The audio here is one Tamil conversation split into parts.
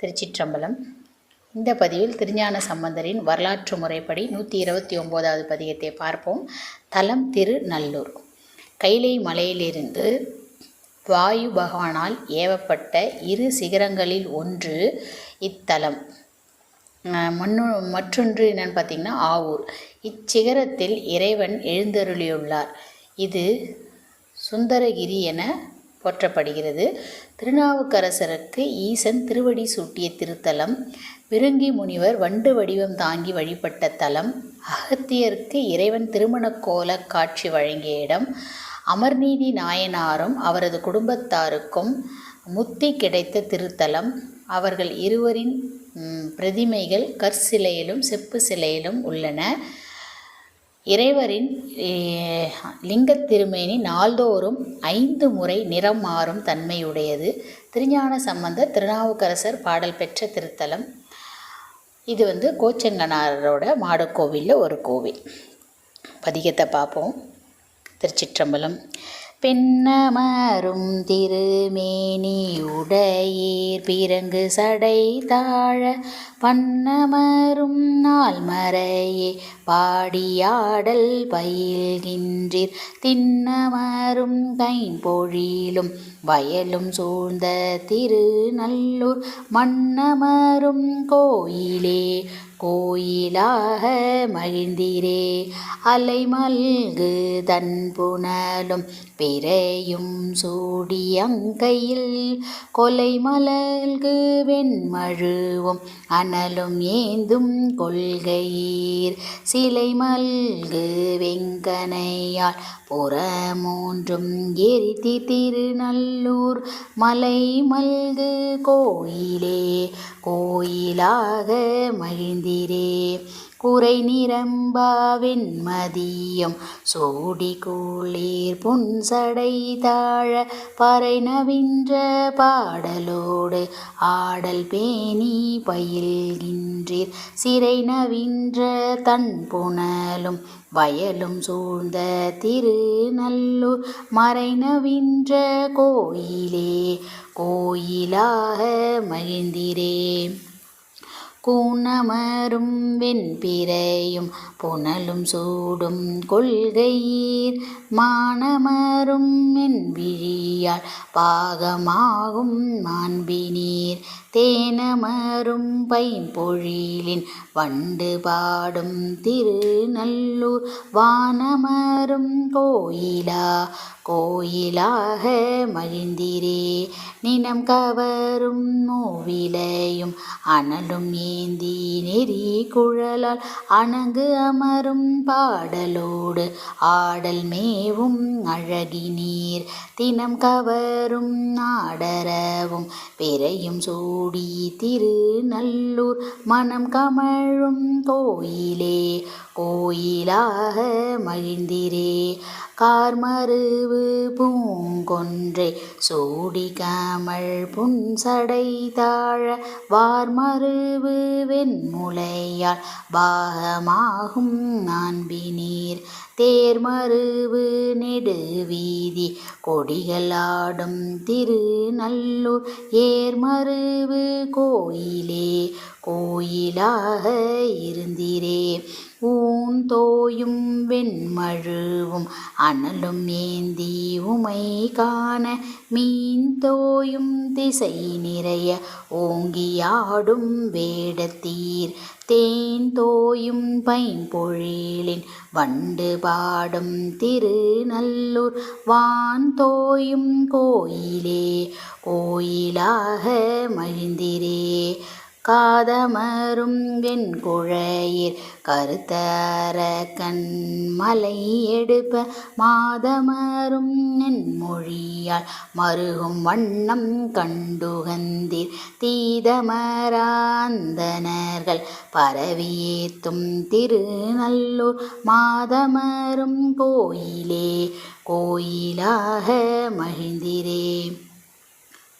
திருச்சிற்றம்பலம். இந்த பதிவில் திருஞான சம்பந்தரின் வரலாற்று முறைப்படி நூற்றி இருபத்தி ஒம்போதாவது பதிகத்தை பார்ப்போம். தலம் திருநல்லூர் கைலை மலையிலிருந்து வாயு பகவானால் ஏவப்பட்ட இரு சிகரங்களில் ஒன்று இத்தலம். மண்ணு மற்றொன்று என்னன்னு பார்த்தீங்கன்னா ஆவூர். இச்சிகரத்தில் இறைவன் எழுந்தருளியுள்ளார். இது சுந்தரகிரி என போற்றப்படுகிறது. திருநாவுக்கரசருக்கு ஈசன் திருவடி சூட்டிய திருத்தலம் பிருங்கி முனிவர் வண்டு வடிவம் தாங்கி வழிபட்ட தலம் அகத்தியருக்கு இறைவன் திருமண கோல காட்சி வழங்கிய இடம் அமர்நீதி நாயனாரும் அவரது குடும்பத்தாருக்கும் முத்தி கிடைத்த திருத்தலம். அவர்கள் இருவரின் பிரதிமைகள் கற்சிலையிலும் செப்பு சிலையிலும் உள்ளன. இறைவரின் லிங்கத் திருமேனி நாள்தோறும் ஐந்து முறை நிறம் மாறும் தன்மையுடையது. திருஞான சம்பந்த திருநாவுக்கரசர் பாடல் பெற்ற திருத்தலம். இது வந்து கோச்செங்கனாரோட மாடக்கோவிலில் ஒரு கோவில். பதிகத்தை பார்ப்போம். திருச்சிற்றம்பலம். பெண்ணமரும் திருமேனியுடையீர். பிறங்கு சடை தாழ பண்ணமரும் நாள் மறையே பாடியாடல் பயில்கின்றீர். தின்னமரும் கைம்பொழிலும் வயலும் சூழ்ந்த திருநல்லூர். மன்னமரும் கோயிலே கோயிலாக மகிழ்ந்திரே. அலைமல்கு தன் புனலும் பிறையும் சூடியங்கையில் கொலை மலல்கு வெண்மழுவும் அனலும் ஏந்தும் கொள்கையீர். சிலை மல்கு வெங்கனையால் புறமூன்றும் எரித்தி திருநல்லூர் மலை மல்கு கோயிலே. கோயிலாக மகிழ்ந்திரே குறை நிரம்பாவின் மதியம் சோடி குளிர் புன்சடை தாழ பறை நவின்ற பாடலோடு ஆடல் பேணி பயில்கின்றீர் சிறை நவின்ற தன் புனலும் வயலும் சூழ்ந்த திருநல்லூர் மறை நவின்ற கோயிலே கோயிலாக மகிழ்ந்திரே. கூணமரும் வெண்பிறையும் புனலும் சூடும் கொள்கையீர். மானமரும் மென்விழியால் பாகமாகும் மாண்பினீர். தேனமரும் பைம்பொழிலின் வண்டு பாடும் திருநல்லூர் வானமரும் கோயிலா கோயிலாக மகிழ்ந்திரே. நினம் கவரும் நோவிலையும் அனலும் ஏந்தி நெறி குழலால் அணங்கு அமரும் பாடலோடு ஆடல் மேவும் அழகினீர். தினம் கவரும் நாடரவும் பிறையும் சூழ் சூடி திருநல்லூர் மனம் கமழும் கோயிலே கோயிலாக மகிழ்ந்திரே. கார்மருவு பூங்கொன்றை சூடி கமல் புன்சடை தாழ வார்மருவு வெண்முலையால் பாகமாகும் நான்பினீர். தேர்மருவு நெடுவீதி கொடிகளாடும் திருநல்லூர் ஏர்மருவு கோயிலே கோயிலாக இருந்திரே. பூந்தோயும் வெண்மழுவும் அனலும் ஏந்தி உமை காண மீன்தோயும் திசை நிறைய ஓங்கியாடும் வேடத்தீர். தேன்தோயும் பைம்பொழிலின் வண்டு பாடும் திருநல்லூர். வான்தோயும் கோயிலே கோயிலாக மகிழ்ந்திரே. காதமரும் வெண்குழையீர் கருத்தர கண்மலை எடுப்ப மாதமரும் நென்மொழியால் மருகும் வண்ணம் கண்டுகந்தீர் தீதமராந்தனர்கள் பரவியேத்தும் திருநல்லூர் மாதமரும் கோயிலே கோயிலாக மகிழ்ந்திரே.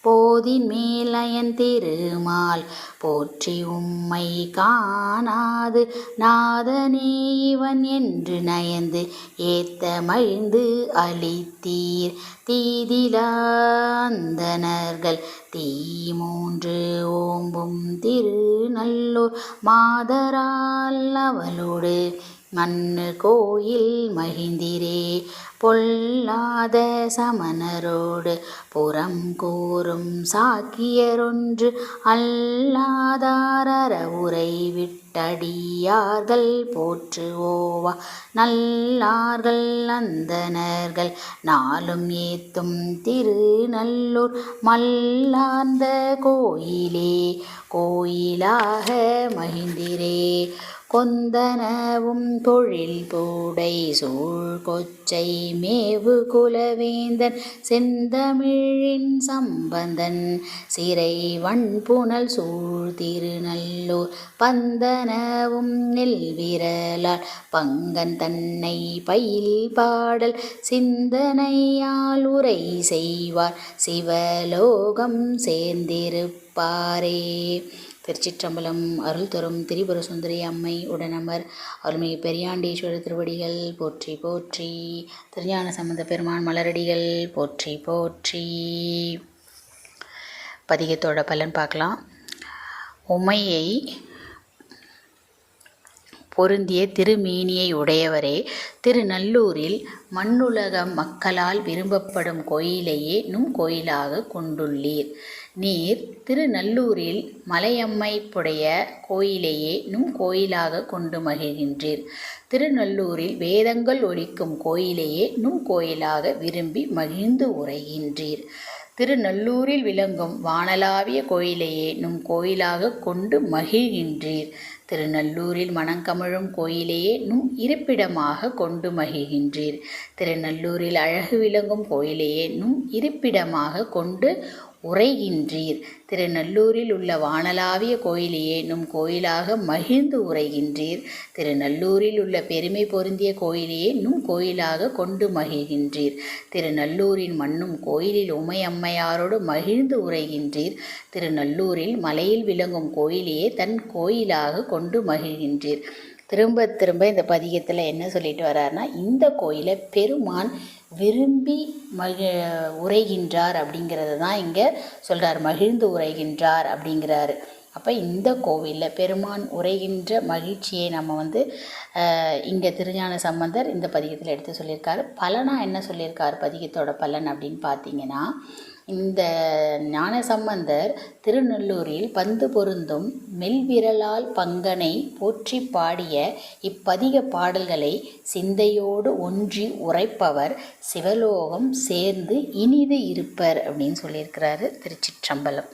போதின் மேலயன் திருமால் போற்றி உம்மை காணாது. நாதனே இவன் என்று நயந்து ஏத்த மழிந்து அளித்தீர். தீதிலாந்தனர்கள் தீ மூன்று ஓம்பும் திருநல்லூர் மாதரால் அவளோடு மண்ணு கோயில் மகிழ்ந்திரே. பொல்லாத சமணரோடு புறம் கூறும் சாக்கியரொன்று அல்லாதார உரை விட்டடியார்கள் போற்றுவோவா? நல்லார்கள் அந்தனர்கள் நாளும் ஏத்தும் திருநல்லூர் மல்லார்ந்த கோயிலே கோயிலாக மகிந்திரே கொந்தனவும் தொழில் பூடை சூழ் கொச்சை மேவு குலவேந்தன் செந்தமிழின் சம்பந்தன் சிறை வண்புனல் சூழ் திருநல்லூர் பந்தனவும் நெல் விரலால் பங்கன் தன்னை பயில் பாடல் சிந்தனையால் உரை செய்வார் சிவலோகம் சேர்ந்திருப்பாரே. திருச்சிற்றம்பலம் அருள் தரும் திரிபுர சுந்தரி அம்மை உடனமர். அருள்மிகு பெரியாண்டீஸ்வரர் திருவடிகள் போற்றி போற்றி. திருஞான சம்பந்த பெருமான் மலரடிகள் போற்றி போற்றி. பதிகத்தோட பலன் பார்க்கலாம். உமையை பொருந்திய திருமேனியை உடையவரே திருநல்லூரில் மண்ணுலக மக்களால் விரும்பப்படும் கோயிலையே நும் கோயிலாக கொண்டுள்ளீர். நீர் திருநல்லூரில் மலையம்மைப்புடைய கோயிலையே நும் கோயிலாக கொண்டு மகிழ்கின்றீர். திருநல்லூரில் வேதங்கள் ஒலிக்கும் கோயிலையே நும் கோயிலாக விரும்பி மகிழ்ந்து உரைகின்றீர். திருநல்லூரில் விளங்கும் வானலாவிய கோயிலையே நும் கோயிலாக கொண்டு மகிழ்கின்றீர். திருநல்லூரில் மணங்கமழும் கோயிலையே நும் இருப்பிடமாக கொண்டு மகிழ்கின்றீர். திருநல்லூரில் அழகு விளங்கும் கோயிலையே நும் இருப்பிடமாக கொண்டு உரைகின்றீர். திருநல்லூரில் உள்ள வானலாவிய கோயிலையே நும் கோயிலாக மகிழ்ந்து உரைகின்றீர். திருநல்லூரில் உள்ள பெருமை பொருந்திய கோயிலையே நும் கோயிலாக கொண்டு மகிழ்கின்றீர். திருநல்லூரின் மண்ணும் கோயிலில் உமையம்மையாரோடு மகிழ்ந்து உரைகின்றீர். திருநல்லூரில் மலையில் விளங்கும் கோயிலையே தன் கோயிலாக கொண்டு மகிழ்கின்றீர். திரும்ப திரும்ப இந்த பதிகத்தில் என்ன சொல்லிட்டு வர்றாருன்னா இந்த கோயிலை பெருமான் விரும்பி மகி உரைகின்றார் அப்படிங்கிறது தான் இங்கே சொல்கிறார் மகிழ்ந்து உரைகின்றார் அப்படிங்கிறாரு. அப்போ இந்த கோவிலில் பெருமான் உரைகின்ற மகிழ்ச்சியை நம்ம வந்து இங்கே திருஞான சம்பந்தர் இந்த பதிகத்தில் எடுத்து சொல்லியிருக்காரு. பலனாக என்ன சொல்லியிருக்கார் பதிகத்தோட பலன் அப்படின்னு பார்த்தீங்கன்னா இந்த ஞானசம்பந்தர் திருநல்லூரில் பந்து பொருந்தும் மெல்விரலால் பங்கனை போற்றி பாடிய இப்பதிக பாடல்களை சிந்தையோடு ஒன்றி உரைப்பவர் சிவலோகம் சேர்ந்து இனிது இருப்பர் அப்படின்னு சொல்லியிருக்கிறாரு திருச்சிற்றம்பலம்.